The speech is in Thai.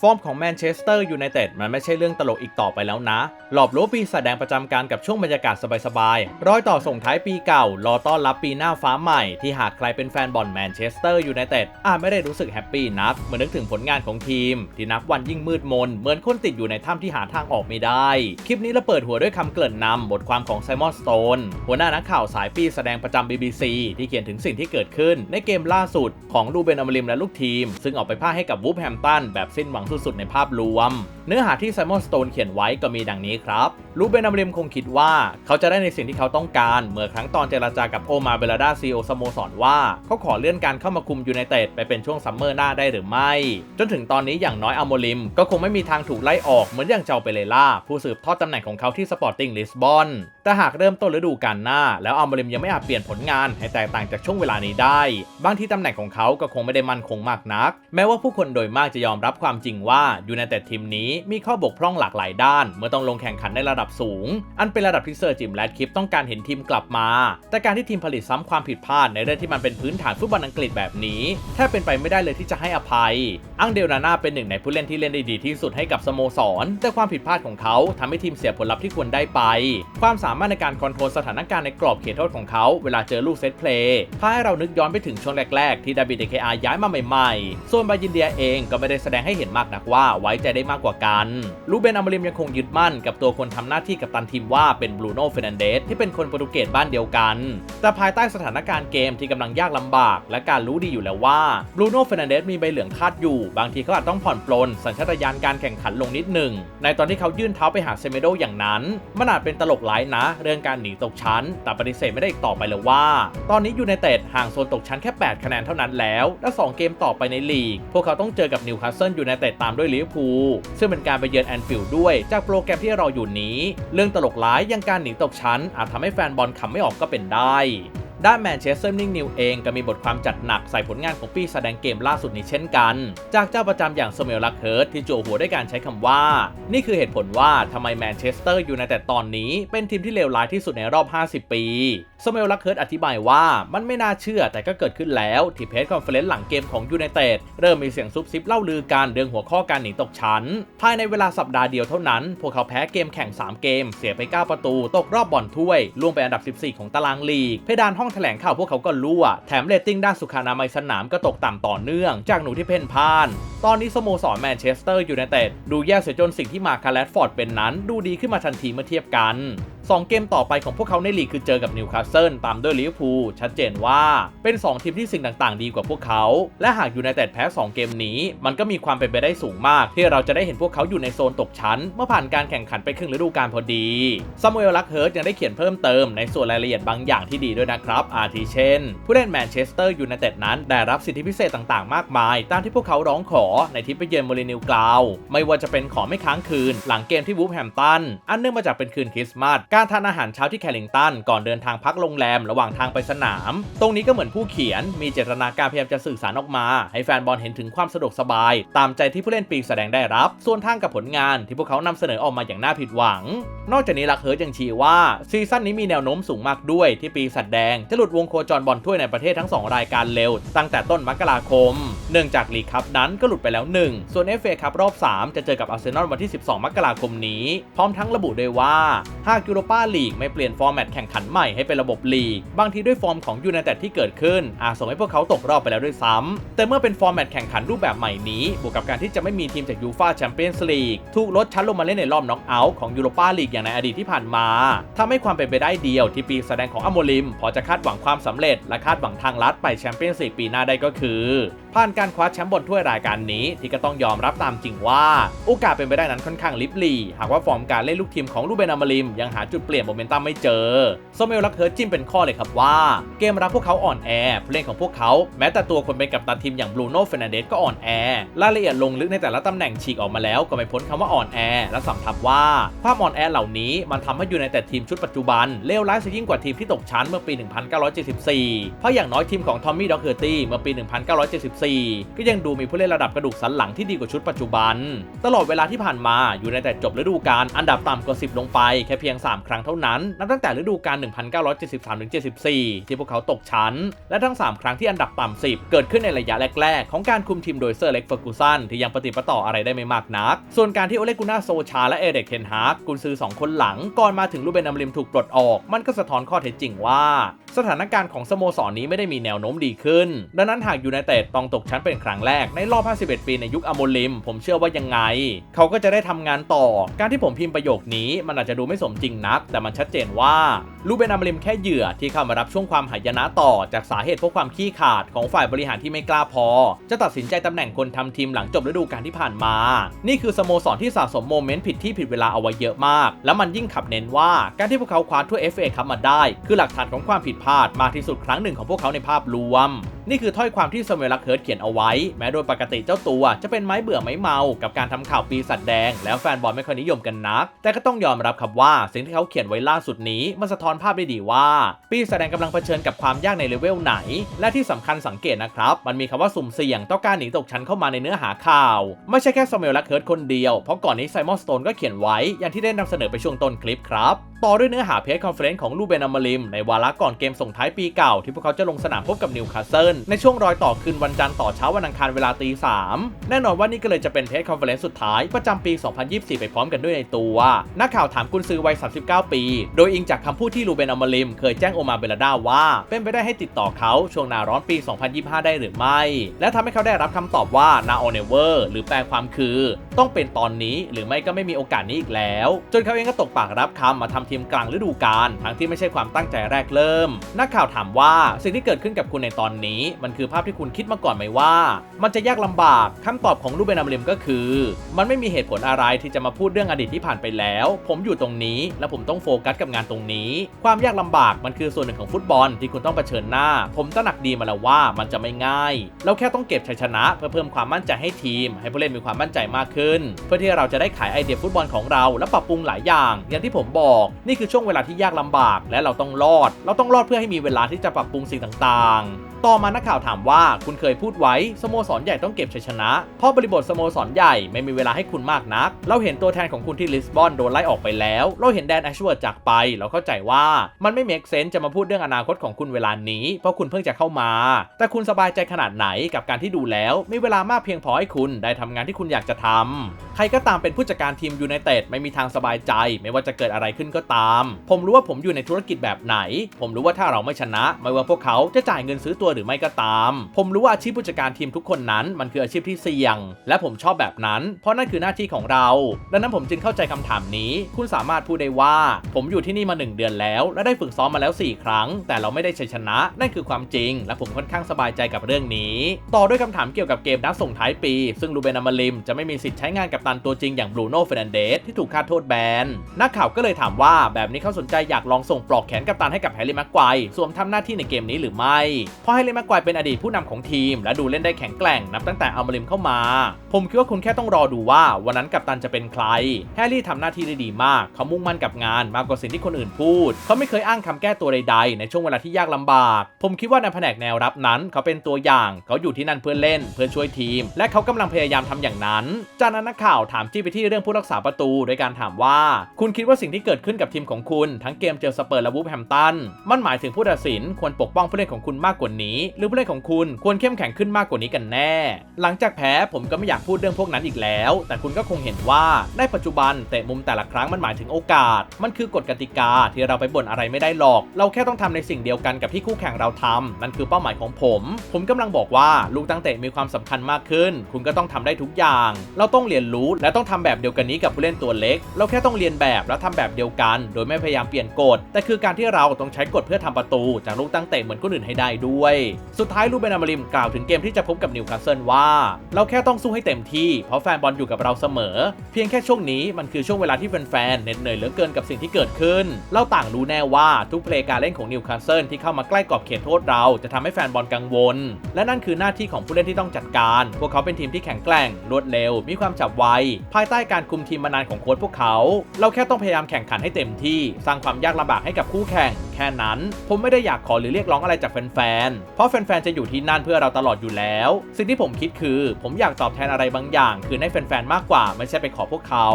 ฟอร์มของแมนเชสเตอร์ยูไนเต็ดมันไม่ใช่เรื่องตลกอีกต่อไปแล้วนะ หลอบรู้ปีแสดงประจำการกับช่วงบรรยากาศสบายๆร้อยต่อส่งท้ายปีเก่า รอต้อนรับปีหน้าฟ้าใหม่ ที่หากใครเป็นแฟนบอลแมนเชสเตอร์ยูไนเต็ดอาจไม่ได้รู้สึกแฮปปี้นัก เมื่อนึกถึงผลงานของทีม ที่นับวันยิ่งมืดมน เหมือนคนติดอยู่ในถ้ำที่หาทางออกไม่ได้ คลิปนี้เราเปิดหัวด้วยคำเกริ่นนำบทความของไซมอนสโตนหัวหน้านักข่าวสายปีแสดงประจำ BBC ที่เขียนถึงสิ่งที่เกิดขึ้น ในเกมล่าสุดของลูเบนอมริมและลูกทีม ซึ่งออกไปพ่ายให้กับวูฟแฮมตันแบบสิ้นหวังสุดๆในภาพรวม เนื้อหาที่ไซมอนสโตนเขียนไว้ก็มีดังนี้ครับลูเบนอมริมคงคิดว่าเขาจะได้ในสิ่งที่เขาต้องการ เมื่อครั้งตอนเจรจากับโอมาเบลดาซีโอสโมสรว่าเขาขอเลื่อนการเข้ามาคุมยูไนเต็ดไปเป็นช่วงซัมเมอร์หน้าได้หรือไม่ จนถึงตอนนี้อย่างน้อยอโมริม ก็คงไม่มีทางถูกไล่ออกเหมือนอย่างเจ้าเปเรล่า ผู้สืบทอดตำแหน่งของเขาที่สปอร์ติ้งลิสบอนแต่หากเริ่มต้นฤดูกาลหน้า แล้วอโมริมยังไม่อาจเปลี่ยนผลงานให้แตกต่างจากช่วงเวลานี้ได้บางที่ตำแหน่งของเขาก็คงไม่ได้มั่นคงมากนัก แม้ว่าผู้คนโดยมากจะยอมรับความจริงว่ายูไนเต็ดทีมนี้มีข้อบกพร่องหลากหลายด้าน เมื่อต้องลงแข่งขันในระดับสูง อันเป็นระดับที่เซอร์จิมแรดคลิปต้องการเห็นทีมกลับมา แต่การที่ทีมผลิตซ้ำความผิดพลาดในเรื่องที่มันเป็นพื้นฐานฟุตบอลอังกฤษแบบนี้แทบเป็นไปไม่ได้เลยที่จะให้อภัย อังเดลนาน่าเป็นหนึ่งในผู้เล่นที่เล่นได้ดีที่สุดให้กับสโมสร แต่ความผิดพลาดของเขาทำให้ทีมเสียผลลัพธ์ที่ควรได้ไป ความสามารถในการคอนโทรลสถานการณ์ในกรอบเขตโทษของเขาเวลาเจอลูกเซตเพลย์พาให้เรานึกย้อนไปถึงช่วงแรก ๆ ที่ดาบิเดเคอาย้ายมาใหม่ๆ ส่วนบายินเดียเองก็ไม่ได้แสดงให้เห็นมากนักว่าไว้ใจได้มากกว่ากันลูเบนอมริมยังคงยึดมั่นกับตัวคนทำหน้าที่กับตันทีมว่าเป็นบรูโน่เฟรนันเดสที่เป็นคนโปรตุเกสบ้านเดียวกัน แต่ภายใต้สถานการณ์เกมที่กำลังยากลำบาก และการรู้ดีอยู่แล้วว่าบรูโน่เฟรนันเดสมีใบเหลืองคาดอยู่ บางทีเขาอาจต้องผ่อนปลนสัญชาตญาณการแข่งขันลงนิดหนึ่ง ในตอนที่เขายื่นเท้าไปหาเซเมโดอย่างนั้น มันอาจเป็นตลกร้ายนะ เรื่องการหนีตกชั้น แต่ปฏิเสธไม่ได้อีกต่อไปเลยว่า ตอนนี้ยูไนเต็ดห่างโซนตกชั้นแค่ 8 คะแนนเท่านั้นแล้ว และ 2 เกมต่อไปในลีก พวกเขาต้องเจอกับนิวคาสเซิลยูไนเต็ดตามด้วยลิเวอร์พูลซึ่งเป็นการไปเยือนแอนฟิลด์ด้วย จากโปรแกรมที่รออยู่นี้ เรื่องตลกร้ายยังการหนีตกชั้นอาจทำให้แฟนบอลขำไม่ออกก็เป็นได้ ด้านแมนเชสเตอร์นิงนิวเองก็มีบทความจัดหนักใส่ผลงานของปีแสดงเกมล่าสุดนี้เช่นกัน จากเจ้าประจำอย่างสเมลลักเฮิร์ตที่โจวหัวด้วยการใช้คำว่า นี่คือเหตุผลว่าทำไมแมนเชสเตอร์อยูไนเต็ดตอนนี้เป็นทีมที่เลวร้ายที่สุดในรอบ 50 ปีสเมลลักเฮิร์ตอธิบายว่ามันไม่น่าเชื่อแต่ก็เกิดขึ้นแล้วที่เพจคอนเฟอเรนซ์หลังเกมของยูไนเต็ดเริ่มมีเสียงซุบซิบเล่าลือการเรื่องหัวข้อการหนีตกชั้น ภายในเวลาสัปดาห์เดียวเท่านั้น พวกเขาแพ้เกมแข่ง 3 เกม เสียไป 9 ประตู ตกรอบบอลถ้วยล่วงไปอันดับ 14 ของตารางลีกเพดานห้องแถลงข่าวพวกเขาก็รั่ว แถมเรตติ้งด้านสุขานามัยสนามก็ตกต่ำต่อเนื่อง จากหนูที่เพ่นพ่าน ตอนนี้สโมสรแมนเชสเตอร์ยูไนเต็ดดูแย่เสียจนสิ่งที่มาคาร์ลฟอร์ดเป็นนั้น ดูดีขึ้นมาทันทีเมื่อเทียบกัน 2 เกมต่อไปของพวกเขาในลีกคือเจอกับนิวคาสเซิลตามด้วยลิเวอร์พูลชัดเจนว่าเป็น 2 ทีมที่สิ่งต่างๆ ดีกว่าพวกเขา และหากอยูไนเต็ดแพ้ 2 เกมนี้ มันก็มีความเป็นไปได้สูงมาก ที่เราจะได้เห็นพวกเขาอยู่ในโซนตกชั้น เมื่อผ่านการแข่งขันไปครึ่งฤดูกาลพอดีซามูเอลลักเฮิร์ตยังได้เขียนเพิ่มเติมในส่วนรายละเอียดบางอย่างที่ดีด้วยนะครับ อาทิเช่น ผู้เล่นแมนเชสเตอร์ยูไนเต็ดนั้นได้รับสิทธิพิเศษต่างๆ มากมาย ตามที่พวกเขาร้องขอในที่ไปเยือนโมลินิวกราวไม่ว่าจะเป็นขอไม่ค้างคืน หลังเกมที่วูฟแฮมตันอันเนื่องมาจากเป็นคืนคริสต์มาสการทานอาหารเช้าที่แคลิงตันก่อนเดินทางพักโรงแรมระหว่างทางไปสนาม ตรงนี้ก็เหมือนผู้เขียน มีเจตนาการพยายามจะสื่อสารออกมา ให้แฟนบอลเห็นถึงความสะดวกสบาย ตามใจที่ผู้เล่นปีแสดงได้รับ ส่วนทางกับผลงานที่พวกเขานำเสนอออกมาอย่างน่าผิดหวัง นอกจากนี้ลักเฮิร์ตยังชี้ว่าซีซั่นนี้มีแนวโน้มสูงมากด้วยที่ปีสัตว์แดงจะหลุดวงโคจรบอลถ้วยในประเทศทั้ง 2 รายการเร็ว ตั้งแต่ต้นมกราคม เนื่องจากลีกคัพนั้นก็หลุดไปแล้ว 1 ส่วน FA คัพรอบ 3 จะเจอกับอาร์เซนอลวันที่ 12 มกราคมนี้ พร้อมทั้งระบุด้วยว่าหากยูโรปาลีกไม่เปลี่ยนฟอร์แมตแข่งขันใหม่ให้เป็นระบบลีก บางทีด้วยฟอร์มของยูไนเต็ดที่เกิดขึ้น อาจส่งให้พวกเขาตกรอบไปแล้วด้วยซ้ำแต่เมื่อเป็นฟอร์แมตแข่งขันรูปแบบใหม่นี้ บวกกับการที่จะไม่มีทีมจากยูฟาแชมเปี้ยนส์ลีกถูกลดชั้นลงมาเล่นในรอบน็อกเอาท์ของยูโรปาลีกอย่างในอดีตที่ผ่านมาทำให้ความเป็นไปได้เดียวที่ปีแสดงของอโมลิม พอจะคาดหวังความสำเร็จ และคาดหวังทางลัดไปแชมเปี้ยนส์ลีกปีหน้าได้ก็คือผ่านการคว้าแชมป์บอลถ้วยรายการนี้ที่ก็ต้องยอมรับตามจริงว่า โอกาสเป็นไปได้นั้นค่อนข้างลิบลีหากว่าฟอร์มการเล่นลูกทีมของลูเบนอมาริมยังหาจุดเปลี่ยนโมเมนตัมไม่เจอโซเมลลักเฮิร์จิ้มเป็นข้อเลยครับว่า เกมรับพวกเขาอ่อนแอผู้เล่นของพวกเขา แม้แต่ตัวคนเป็นกัปตันทีมอย่างบรูโน่เฟรนันเดสก็อ่อนแอรายละเอียดลงลึกในแต่ละตำแหน่งฉีกออกมาแล้วก็ไม่พ้นคำว่าอ่อนแอ และสำทับว่าความอ่อนแอเหล่านี้มันทำให้อยู่ในแต่ทีมชุดปัจจุบันเลวร้ายซะยิ่งกว่าทีมที่ตกชั้นเมื่อปี 1974 เพราะอย่างน้อยทีมของทอมมี่ด็อกเฮอร์ตี้เมื่อปี 1974 ก็ยังดูมีผู้เล่นระดับกระดูกสันหลังที่ดีกว่าชุดปัจจุบัน ตลอดเวลาที่ผ่านมาอยู่ในแต่จบฤดูกาลอันดับต่ำกว่า 10 ลงไปแค่เพียง 3 3 ครั้งเท่านั้น นับตั้งแต่ฤดูกาล 1973-74 ที่พวกเขาตกชั้น และทั้ง 3 ครั้งที่อันดับต่ำ10 เกิดขึ้นในระยะแรก ๆ ของการคุมทีมโดยเซอร์เล็กเฟอร์กูสันที่ยังปฏิปต่ออะไรได้ไม่มากนัก ส่วนการที่โอเลกุน่าโซชาและเอเด็กเทนฮากกุนซือสองคนหลังก่อนมาถึงลูเบนอัมริมถูกปลดออก มันก็สะท้อนข้อเท็จจริงว่า สถานการณ์ของสโมสรนี้ไม่ได้มีแนวโน้มดีขึ้น ดังนั้นหากยูไนเต็ดต้องตกชั้นเป็นครั้งแรกในรอบ 51 ปีในยุคอโมลิม ผมเชื่อว่ายังไง เขาก็จะได้ทำงานต่อ การที่ผมพิมพ์ประโยคนี้มันอาจจะดูไม่สมจริงนัก แต่มันชัดเจนว่า ลูเบนอมริมแค่เหยื่อที่เข้ามารับช่วงความหายนะต่อจากสาเหตุเพราะความขี้ขาดของฝ่ายบริหารที่ไม่กล้าพอ จะตัดสินใจตำแหน่งคนทำทีมหลังจบฤดูกาลที่ผ่านมา นี่คือสโมสรที่สะสมโมเมนต์ผิดที่ผิดเวลาเอาไว้เยอะมาก แล้วมันยิ่งขับเน้นว่าการที่พวกเขาคว้าถ้วย FA คัพมาได้ คือหลักฐานของความผิดพลาดมากที่สุดครั้งหนึ่งของพวกเขาในภาพรวม นี่คือถ้อยความที่สมัยลักเฮิร์ตเขียนเอาไว้ แม้โดยปกติเจ้าตัวจะเป็นไม้เบื่อไม้เมา กับการทำข่าวปีสัตว์แดง แล้วแฟนบอลไม่ค่อยนิยมกันนัก แต่ก็ต้องยอมรับครับว่าสิ่งที่เขาเขียนไว้ล่าสุดนี้มันสะท้อนภาพได้ดีว่า ปีแสดงกำลังเผชิญกับความยากในเลเวลไหน และที่สำคัญสังเกตนะครับ มันมีคำว่าสุ่มเสี่ยงต่อการหนีตกชั้นเข้ามาในเนื้อหาข่าว ไม่ใช่แค่สมัยลักเฮิร์ตคนเดียว เพราะก่อนนี้ไซมอนสโตนก็เขียนไว้อย่างที่ได้นำเสนอไปช่วงต้นคลิปครับ ต่อด้วยเนื้อหาเพจคอนเฟอเรนซ์ของลูเบนอมาริมในวาระก่อนเกมส่งท้ายปีเก่าที่พวกเขาจะลงสนามพบกับนิวคาสเซิลในช่วงรอยต่อคืนวันจันทร์ต่อเช้าวันอังคารเวลาตีสามแน่นอนว่านี่ก็เลยจะเป็นเพจคอนเฟอเรนซ์สุดท้ายประจำปี 2024 ไปพร้อมกันด้วยในตัวนักข่าวถามกุนซือวัย 39 ปี โดยอิงจากคำพูดที่รูเบนอมริมเคยแจ้งโอมาเบลดาว่า เป็นไปได้ให้ติดต่อเขาช่วงหนาร้อนปี 2025 ได้หรือไม่ และทำให้เขาได้รับคำตอบว่านาโอเนเวอร์หรือแปลความคือ ต้องเป็นตอนนี้หรือไม่ก็ไม่มีโอกาสนี้อีกแล้ว จนเขาเองก็ตกปากรับคำมาทำทีมกลางฤดูกาลทั้งที่ไม่ใช่ความตั้งใจแรกเริ่ม นักข่าวถามว่าสิ่งที่เกิดขึ้นกับคุณในตอนนี้ มันคือภาพที่คุณคิดมาก่อนไหมว่า มันจะยากลำบากคำตอบของลูเบนอมริมก็คือ มันไม่มีเหตุผลอะไรที่จะมาพูดเรื่องอดีตที่ผ่านไปแล้ว ผมอยู่ตรงนี้ และผมต้องโฟกัสกับงานตรงนี้ ความยากลำบากมันคือส่วนหนึ่งของฟุตบอลที่คุณต้องเผชิญหน้า ผมตระหนักดีมาแล้วว่ามันจะไม่ง่าย เราแค่ต้องเก็บชัยชนะ เพื่อเพิ่มความมั่นใจให้ทีม ให้ผู้เล่นมีความมั่นใจมากขึ้นเพื่อที่เราจะได้ขายไอเดียฟุตบอลของเราและปรับปรุงหลายอย่าง อย่างที่ผมบอก นี่คือช่วงเวลาที่ยากลำบาก และเราต้องรอด เราต้องรอดเพื่อให้มีเวลาที่จะปรับปรุงสิ่งต่างๆ ต่อมานักข่าวถามว่าคุณเคยพูดไว้สโมสรใหญ่ต้องเก็บชัยชนะ เพราะบริบทสโมสรใหญ่ไม่มีเวลาให้คุณมากนัก เราเห็นตัวแทนของคุณที่ลิสบอนโดนไล่ออกไปแล้ว เราเห็นแดนแอชเวิร์ดจากไป เราเข้าใจว่ามันไม่เมกเซนจะมาพูดเรื่องอนาคตของคุณเวลานี้ เพราะคุณเพิ่งจะเข้ามา แต่คุณสบายใจขนาดไหนกับการที่ดูแล้ว มีเวลามากเพียงพอให้คุณได้ทำงานที่คุณอยากจะทำใครก็ตามเป็นผู้จัดการทีมยูไนเต็ดไม่มีทางสบายใจ ไม่ว่าจะเกิดอะไรขึ้นก็ตาม ผมรู้ว่าผมอยู่ในธุรกิจแบบไหน ผมรู้ว่าถ้าเราไม่ชนะ ไม่ว่าพวกเขาจะจ่ายเงินซื้อตัวหรือไม่ก็ตาม ผมรู้ว่าอาชีพผู้จัดการทีมทุกคนนั้น มันคืออาชีพที่เสี่ยง และผมชอบแบบนั้น เพราะนั่นคือหน้าที่ของเรา ดังนั้นผมจึงเข้าใจคำถามนี้ คุณสามารถพูดได้ว่า ผมอยู่ที่นี่มา 1 เดือนแล้ว และได้ฝึกซ้อมมาแล้ว 4 ครั้ง แต่เราไม่ได้ชัยชนะ นั่นคือความจริง และผมค่อนข้างสบายใจกับเรื่องนี้ ต่อด้วยคำถามเกี่ยวกับเกมนัดส่งท้ายปี ซึ่งลูเบนอามาริมจะไม่มีสิทธิ์ใช้งานกับตันตัวจริงอย่างบรูโน่เฟรนเดสที่ถูกคาดโทษแบนนักข่าวก็เลยถามว่าแบบนี้เขาสนใจอยากลองส่งปลอกแขนกับตันให้กับแฮร์รี่แม็กควายสวมทำหน้าที่ในเกมนี้หรือไม่พาะแฮร์รี่แม็กควายเป็นอดีตผู้นำของทีม และดูเล่นได้แข็งแกร่งนับตั้งแต่อามาริมเข้ามา ผมคิดว่าคุณแค่ต้องรอดูว่าวันนั้นกัปตันจะเป็นใคร แฮร์รี่ทำหน้าที่ได้ดีมาก เขามุ่งมั่นกับงานมากกว่าสิ่งที่คนอื่นพูด เขาไม่เคยอ้างคำแก้ตัวใดๆ ในช่วงเวลาที่ยากลำบาก ผมคิดว่าในแผนกแนวรับนั้น เขาเป็นตัวอย่าง เขาอยู่ที่นั่นเพื่อเล่น เพื่อช่วยทีม และเขากำลังพยายามทำอย่างนั้น จากนั้นนักข่าวถามจี้ไปที่เรื่องผู้รักษาประตูโดยการถามว่า คุณคิดว่าสิ่งที่เกิดขึ้นกับทีมของคุณ ทั้งเกมเจอสเปอร์และวูฟแฮมตันมันหมายถึงผู้ตัดสินควรปกป้องผู้เล่นของคุณมากกว่านี้หรือผู้เล่นของคุณควรเข้มแข็งขึ้นมากกว่านี้กันแน่ หลังจากแพ้ผมก็ไม่อยากพูดเรื่องพวกนั้นอีกแล้ว แต่คุณก็คงเห็นว่าในปัจจุบันเตะมุมแต่ละครั้งมันหมายถึงโอกาส มันคือกฎกติกาที่เราไปบ่นอะไรไม่ได้หรอก เราแค่ต้องทำในสิ่งเดียวกันกับที่คู่แข่งเราทำนั่นคือเป้าหมายของผม ผมกำลังบอกว่าลูกตั้งเตะมีความสำคัญมากขึ้น คุณก็ต้องทำได้ทุกอย่าง เราต้องเรียนรู้และต้องทำแบบเดียวกันนี้กับผู้เล่นตัวเล็ก เราแค่ต้องเรียนแบบและทำแบบเดียวกัน โดยไม่พยายามเปลี่ยนกฎแต่คือการที่เราต้องใช้กฎเพื่อทำประตูจากลูกตั้งเตะเหมือนคนอื่นให้ได้ด้วยสุดท้ายลูเบนอามาริมกล่าวถึงเกมที่จะพบกับนิวคาสเซิลว่า เราแค่ต้องสู้ให้เต็มที่ เพราะแฟนบอลอยู่กับเราเสมอ เพียงแค่ช่วงนี้มันคือช่วงเวลาที่แฟนๆเหน็ดเหนื่อยเหลือเกินกับสิ่งที่เกิดขึ้น เราต่างรู้แน่ว่าทุกเพลย์การเล่นของนิวคาสเซิลที่เข้ามาใกล้กรอบเขตโทษเราจะทำให้แฟนบอลกังวล และนั่นคือหน้าที่ของผู้เล่นที่ต้องจัดการ พวกเขาเป็นทีมที่แข็งแกร่ง รวดเร็ว มีความฉับไว ภายใต้การคุมทีมมานานของโค้ชพวกเขา เราแค่ต้องพยายามแข่งขันให้เต็มที่ สร้างความยากลำบากให้กับคู่แข่ง แค่นั้น ผมไม่ได้อยากขอหรือเรียกร้องอะไรจากแฟนๆ เพราะแฟนๆ จะอยู่ที่นั่นเพื่อเราตลอดอยู่แล้ว สิ่งที่ผมคิดคือ ผมอยากตอบแทนอะไรบางอย่าง คือให้แฟนๆ มากกว่า ไม่ใช่ไปขอพวกเขา